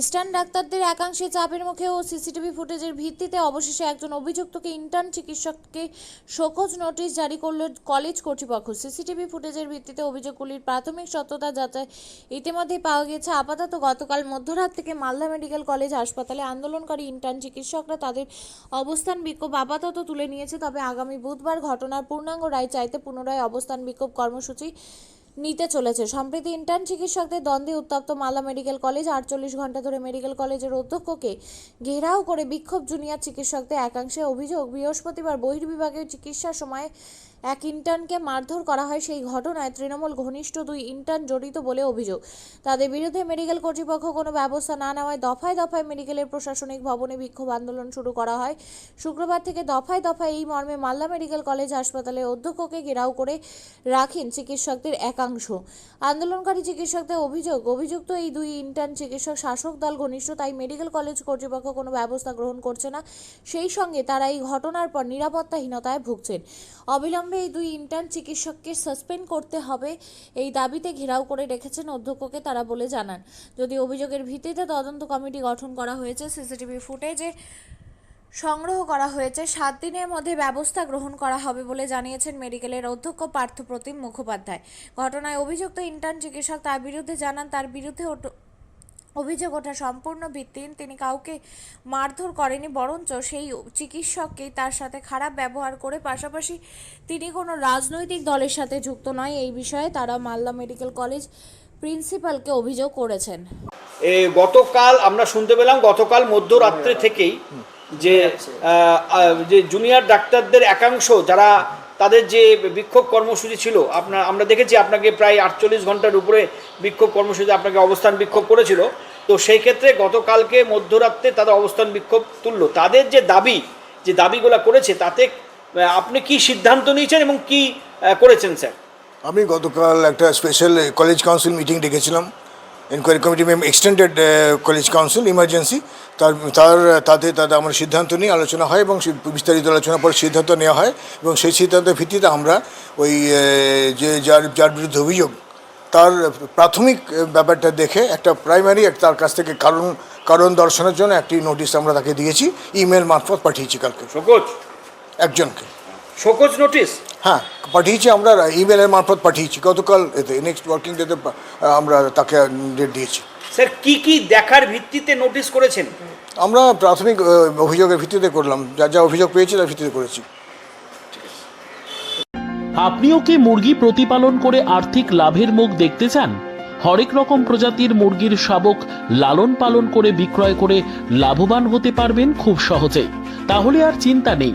Eastern ডাক্তারদের একাংশে চাপের মুখে ও সিসিটিভি ফুটেজের ভিত্তিতে অবশেষে একজন অভিযুক্তকে ইন্টার্ন চিকিৎসককে শোকজ নোটিশ জারি করল কলেজ কর্তৃপক্ষ। সিসিটিভি ফুটেজের ভিত্তিতে অভিযোগগুলির প্রাথমিক সত্যতা যাচাই ইতিমধ্যেই পাওয়া গেছে আপাতত গতকাল মধ্যরাত থেকে মালদা মেডিকেল কলেজ হাসপাতালে আন্দোলনকারী ইন্টার্ন চিকিৎসকরা তাদের অবস্থান বিক্ষোভ আপাতত তুলে নিয়েছে। তবে আগামী বুধবার ঘটনার পূর্ণাঙ্গ রায় চাইতে পুনরায় অবস্থান বিক্ষোভ কর্মসূচি নিতে চলেছে। সম্প্রতি ইন্টার্ন চিকিৎসকদের দ্বন্দ্বে উত্তপ্ত মালদা মেডিকেল কলেজ। আটচল্লিশ ঘণ্টা ধরে মেডিকেল কলেজের অধ্যক্ষকে ঘেরাও করে বিক্ষোভ জুনিয়র চিকিৎসকদের একাংশে অভিযোগ, বৃহস্পতিবার বহির্বিভাগীয় চিকিৎসার সময় এক ইন্টার্নকে মারধর করা হয় সেই ঘটনায় তৃণমূল ঘনিষ্ঠ দুই ইন্টার্ন জড়িত বলে অভিযোগ। তাদের বিরুদ্ধে মেডিকেল কর্তৃপক্ষ কোনো ব্যবস্থা না নেওয়ায় দফায় দফায় মেডিকেলের প্রশাসনিক ভবনে বিক্ষোভ আন্দোলন শুরু করা হয়। শুক্রবার থেকে দফায় দফায় এই মর্মে মাল্লা মেডিকেল কলেজ হাসপাতালে অধ্যক্ষকে ঘেরাও করে রাখেন চিকিৎসকদের একাংশ। আন্দোলনকারী চিকিৎসকদের অভিযোগ, অভিযুক্ত এই দুই ইন্টার্ন চিকিৎসক শাসক দল ঘনিষ্ঠ, তাই মেডিকেল কলেজ কর্তৃপক্ষ কোনো ব্যবস্থা গ্রহণ করছে না। সেই সঙ্গে তারা এই ঘটনার পর নিরাপত্তাহীনতায় ভুগছেন। অবিলম্বে এই দুই ইন্টার্ন চিকিৎসককে সাসপেন্ড করতে হবে। এই দাবিতে ঘেরাও করে রেখেছেন অধ্যক্ষকে তারা বলে জানান। যদি অভিযোগের ভিত্তিতে তদন্ত কমিটি গঠন করা হয়েছে, সিসিটিভি ফুটেজে সংগ্রহ করা হয়েছে। সাত দিনের মধ্যে ব্যবস্থা গ্রহণ করা হবে বলে জানিয়েছেন মেডিকেলের অধ্যক্ষ পার্থপ্রতিম মুখোপাধ্যায়। ঘটনায় অভিযুক্ত ইন্টার্ন চিকিৎসক তার বিরুদ্ধে জানান, তার বিরুদ্ধে অভিযোগ ওঠা সম্পূর্ণ ভিত্তিহীন। তিনি কাউকে মারধর করেনি, বরঞ্চ সেই চিকিৎসককেই তার সাথে খারাপ ব্যবহার করে পাশাপাশি তিনি কোনো রাজনৈতিক দলের সাথে যুক্ত নয়। এই বিষয়ে তারা মালদা মেডিকেল কলেজ প্রিন্সিপালকে অভিযোগ করেছেন। এ, গতকাল আমরা শুনতে পেলাম, গতকাল মধ্যরাত্রে থেকেই যে যে জুনিয়র ডাক্তারদের একাংশ যারা তাদের যে বিক্ষোভ কর্মসূচি ছিল, আপনার, আমরা দেখেছি আপনাকে প্রায় আটচল্লিশ ঘণ্টার উপরে বিক্ষোভ কর্মসূচি আপনাকে অবস্থান বিক্ষোভ করেছিল। তো সেই ক্ষেত্রে গতকালকে মধ্যরাত্রে তাদের অবস্থান বিক্ষোভ তুলল। তাদের যে দাবি, যে দাবিগুলো করেছে, তাতে আপনি কি সিদ্ধান্ত নিয়েছেন এবং কি করেছেন, স্যার? আমি গতকাল একটা স্পেশাল কলেজ কাউন্সিল মিটিং ডেকেছিলাম। এনকোয়ারি কমিটি মেম এক্সটেন্ডেড কলেজ কাউন্সিল ইমার্জেন্সি তার তার তাতে তাদের আমার সিদ্ধান্ত নিয়ে আলোচনা হয় এবং বিস্তারিত আলোচনার পর সিদ্ধান্ত নেওয়া হয় এবং সেই সিদ্ধান্তের ভিত্তিতে আমরা ওই যে যার যার বিরুদ্ধে অভিযোগ তার প্রাথমিক ব্যাপারটা দেখে একটা প্রাইমারি তার কাছ থেকে কারণ কারণ দর্শনের জন্য একটি নোটিশ আমরা তাকে দিয়েছি ইমেল মারফত পাঠিয়েছি কালকে। শোকজ? একজনকে। শোকজ নোটিশ হ্যাঁ পাঠিয়েছি আমরা ইমেলের মারফত পাঠিয়েছি। গতকাল এতে নেক্সট ওয়ার্কিং ডেতে আমরা তাকে ডেট দিয়েছি। স্যার কি কি দেখার ভিত্তিতে নোটিশ করেছেন? আমরা প্রাথমিক অভিযোগের ভিত্তিতে করলাম। যা যা অভিযোগ পেয়েছি তার ভিত্তিতে করেছি। আপনিও কি মুরগি প্রতিপালন করে আর্থিক লাভের মুখ দেখতে চান? হরেক রকম প্রজাতির মুরগির শাবক লালন পালন করে বিক্রয় করে লাভবান হতে পারবেন খুব সহজেই। তাহলে আর চিন্তা নেই।